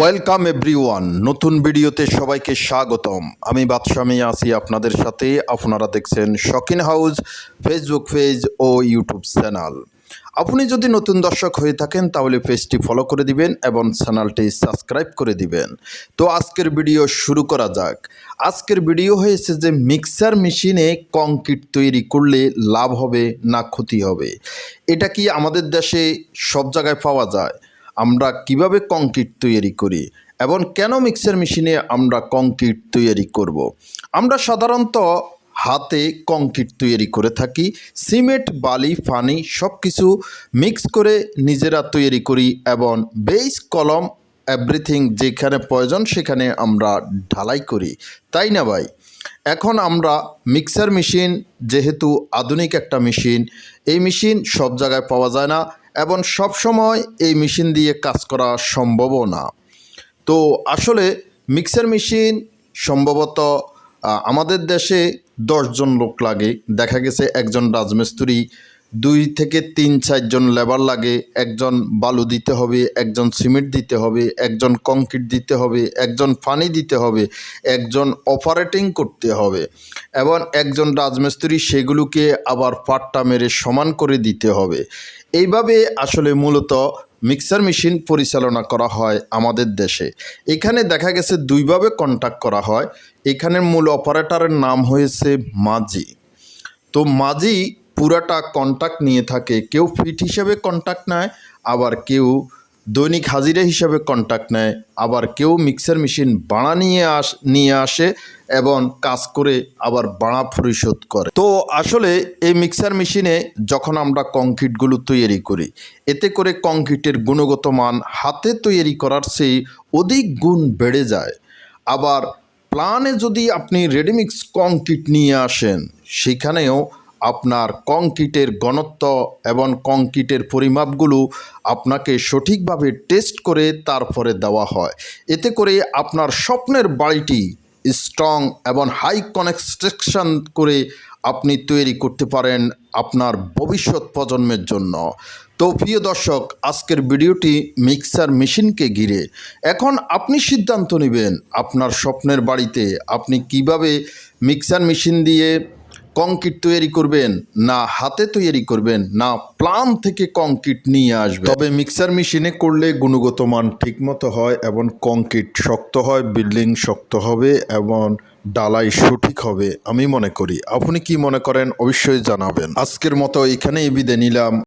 Welcome everyone নতুন ভিডিওতে সবাইকে স্বাগতম। আমি বাদশামী আছি আপনাদের সাথে। আপনারা দেখছেন শকিন হাউস ফেসবুক পেজ ও ইউটিউব চ্যানেল আপনি যদি নতুন দর্শক হয়ে থাকেন, তাহলে পেজটি ফলো করে দিবেন এবং চ্যানেলটি সাবস্ক্রাইব করে দিবেন। তো আজকের ভিডিও শুরু করা যাক। আজকের ভিডিও হয়েছে যে মিক্সার মেশিনে কংক্রিট তৈরি করলে লাভ হবে না ক্ষতি হবে। এটা কি আমাদের দেশে সব জায়গায় পাওয়া যায়? আমরা কীভাবে কংক্রিট তৈরি করি এবং কেন মিক্সার মেশিনে আমরা কংক্রিট তৈরি করব। আমরা সাধারণত হাতে কংক্রিট তৈরি করে থাকি, সিমেন্ট, বালি ফানি সব কিছু মিক্স করে নিজেরা তৈরি করি এবং বেস, কলম, এভরিথিং যেখানে প্রয়োজন সেখানে আমরা ঢালাই করি। তাই না ভাই? এখন আমরা মিক্সার মেশিন, যেহেতু আধুনিক একটা মেশিন, এই মেশিন সব জায়গায় পাওয়া যায় না। এবং সবসময় এই মেশিন দিয়ে কাজ করা সম্ভবও না। তো আসলে মিক্সার মেশিন সম্ভবত আমাদের দেশে দশজন লোক লাগে। দেখা গেছে একজন রাজমিস্ত্রি দুই থেকে তিন চারজন লেবার লাগে, একজন বালু দিতে হবে, একজন সিমেন্ট দিতে হবে, একজন কংক্রিট দিতে হবে, একজন পানি দিতে হবে, একজন অপারেটিং করতে হবে এবং একজন রাজমিস্ত্রি সেগুলোকে আবার পাট্টা মেরে সমান করে দিতে হবে। এইভাবে আসলে মূলত মিক্সার মেশিন পরিচালনা করা হয় আমাদের দেশে। এখানে দেখা গেছে দুইভাবে কন্ট্যাক্ট করা হয়। এখানের মূল অপারেটরের নাম হয়েছে মাঝি। তো মাঝি পুরাটা কন্ট্যাক্ট নিয়ে থাকে। কেউ ফিট হিসেবে কন্ট্যাক্ট নেয়, আবার কেউ দৈনিক হাজিরা হিসাবে কন্ট্যাক্ট নেয়, আবার কেউ মিক্সার মেশিন বাড়া নিয়ে আস, নিয়ে আসে এবং কাজ করে আবার বাড়া পরিশোধ করে। তো আসলে এই মিক্সার মেশিনে যখন আমরা কংক্রিটগুলো তৈরি করি, এতে করে কংক্রিটের গুণগত মান হাতে তৈরি করার চেয়ে অধিক গুণ বেড়ে যায়। আবার প্লানে যদি আপনি রেডিমিক্স কংক্রিট নিয়ে আসেন, সেখানেও আপনার কংক্রিটের ঘনত্ব এবং কংক্রিটের পরিমাপগুলো আপনাকে সঠিকভাবে টেস্ট করে তারপরে দেওয়া হয়। এতে করে আপনার স্বপ্নের বাড়িটি স্ট্রং এবং হাই কনস্ট্রাকশন করে আপনি তৈরি করতে পারেন আপনার ভবিষ্যৎ প্রজন্মের জন্য। তো প্রিয় দর্শক, আজকের ভিডিওটি মিক্সার মেশিনকে ঘিরে। এখন আপনি সিদ্ধান্ত নেবেন আপনার স্বপ্নের বাড়িতে আপনি কীভাবে মিক্সার মেশিন দিয়ে কংক্রিট তৈরি করবেন, না হাতে তৈরি করবেন, না প্লান থেকে কংক্রিট নিয়ে আসবেন। তবে মিক্সার মেশিনে করলে গুণগত মান ঠিকমতো হয় এবং কংক্রিট শক্ত হয়, বিল্ডিং শক্ত হবে এবং ডালাই সঠিক হবে, আমি মনে করি। আপনি কি মনে করেন অবশ্যই জানাবেন। আজকের মতো এখানেই বিদে নিলাম।